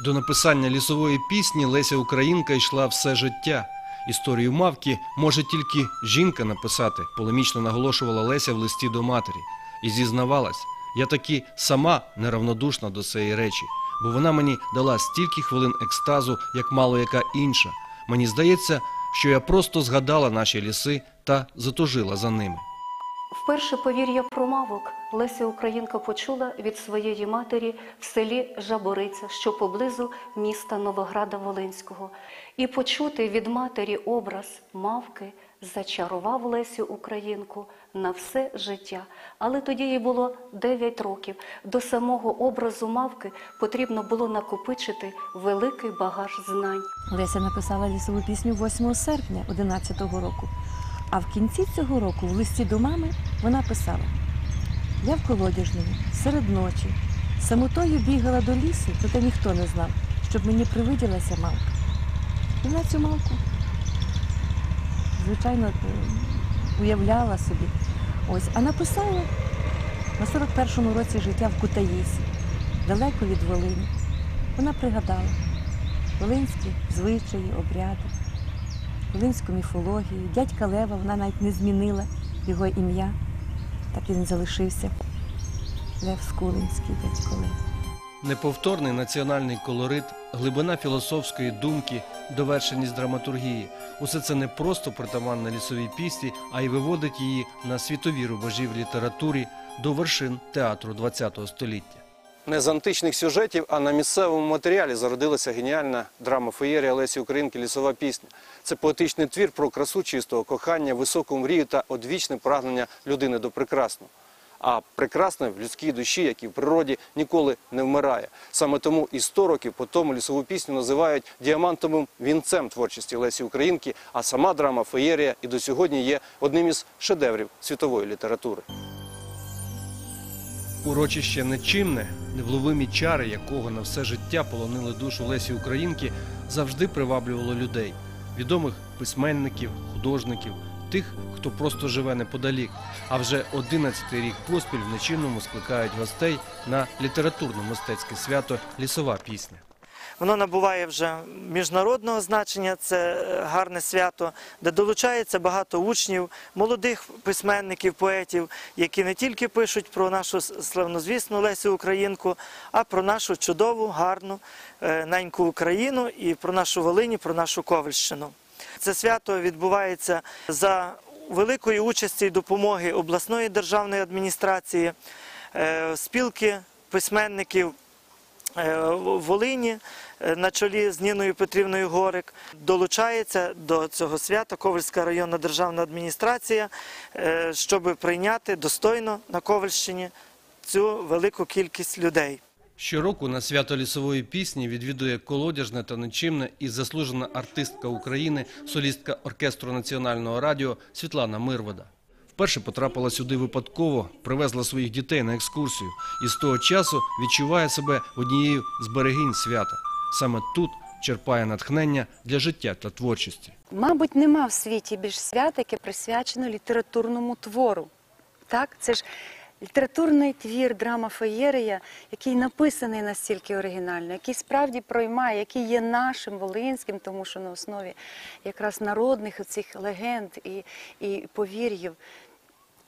До написання лісової пісні Леся Українка йшла все життя. Історію мавки може тільки жінка написати, полемічно наголошувала Леся в листі до матері. І зізнавалась, я таки сама неравнодушна до цієї речі, бо вона мені дала стільки хвилин екстазу, як мало яка інша. Мені здається, що я просто згадала наші ліси та затужила за ними. Вперше повір'я про мавок Леся Українка почула від своєї матері в селі Жабориця, що поблизу міста Новограда Волинського. І почути від матері образ мавки зачарував Лесю Українку на все життя. Але тоді їй було 9 років. До самого образу мавки потрібно було накопичити великий багаж знань. Леся написала лісову пісню 8 серпня 11-го року. А в кінці цього року, в листі до мами, вона писала: Я в колодяжному, серед ночі, самотою бігала до лісу, проте ніхто не знав, щоб мені привиділася мавка. І вона цю мавку, звичайно, е, уявляла собі. Ось, а написала на 41-му році життя в Кутаїсі, далеко від Волині. Вона пригадала волинські звичаї, обряди, волинську міфологію. Дядька Лева вона навіть не змінила його ім'я, так і він залишився. Лев Скулинський, дядько Лев. Неповторний національний колорит, глибина філософської думки, довершеність драматургії усе це не просто притаманне лісовій пісні, а й виводить її на світові рубежі в літературі до вершин театру ХХ століття. Не з античних сюжетів, а на місцевому матеріалі зародилася геніальна драма феєрія Лесі Українки Лісова пісня. Це поетичний твір про красу чистого кохання, високу мрію та одвічне прагнення людини до прекрасного. А прекрасне в людській душі, як і в природі, ніколи не вмирає. Саме тому і 100 років по тому лісову пісню називають діамантовим вінцем творчості Лесі Українки, а сама драма Феєрія і до сьогодні є одним із шедеврів світової літератури. Урочище нечимне, невловимі чари, якого на все життя полонили душу Лесі Українки, завжди приваблювало людей, відомих письменників, художників, тих, хто просто живе неподалік. А вже 11-й рік поспіль в нечимному скликають гостей на літературно-мистецьке свято Лісова пісня. Воно набуває вже міжнародного значення. Це е, гарне свято, де долучається багато учнів, молодих письменників, поетів, які не тільки пишуть про нашу славнозвісну Лесю Українку, а про нашу чудову, гарну е, неньку Україну і про нашу Волині, про нашу Ковальщину. Це свято відбувається за великої участі і допомоги обласної державної адміністрації, е, спілки письменників. Е, Волині е, на чолі з Ніною Петрівною Горик долучається до цього свята Ковальська районна державна адміністрація, е, щоб прийняти достойно на Ковальщині цю велику кількість людей. Щороку на свято лісової пісні відвідує колодяжне та нечимне і заслужена артистка України, солістка оркестру національного радіо Світлана Мирвода. Вперше потрапила сюди випадково, привезла своїх дітей на екскурсію і з того часу відчуває себе однією з берегинь свята. Саме тут черпає натхнення для життя та творчості. Мабуть, нема в світі більш свята, яке присвячено літературному твору. Так, це ж літературний твір, драма феєрія, який написаний настільки оригінально, який справді проймає, який є нашим волинським, тому що на основі якраз народних цих легенд і, і повір'їв.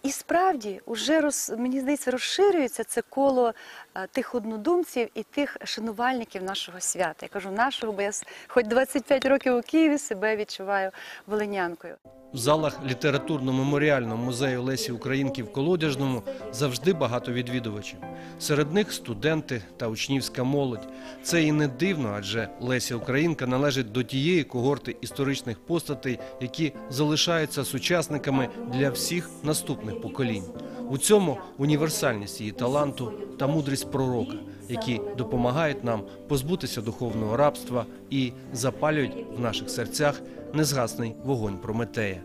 І справді, уже роз, мені здається, розширюється це коло а, тих однодумців і тих шанувальників нашого свята. Я кажу нашого, бо я хоч 25 років у Києві себе відчуваю волинянкою. В залах літературно-меморіального музею Лесі Українки в Колодяжному завжди багато відвідувачів. Серед них студенти та учнівська молодь. Це і не дивно, адже Леся Українка належить до тієї когорти історичних постатей, які залишаються сучасниками для всіх наступних поколінь. У цьому універсальність її таланту та мудрість пророка, які допомагають нам позбутися духовного рабства і запалюють в наших серцях незгасний вогонь Прометея.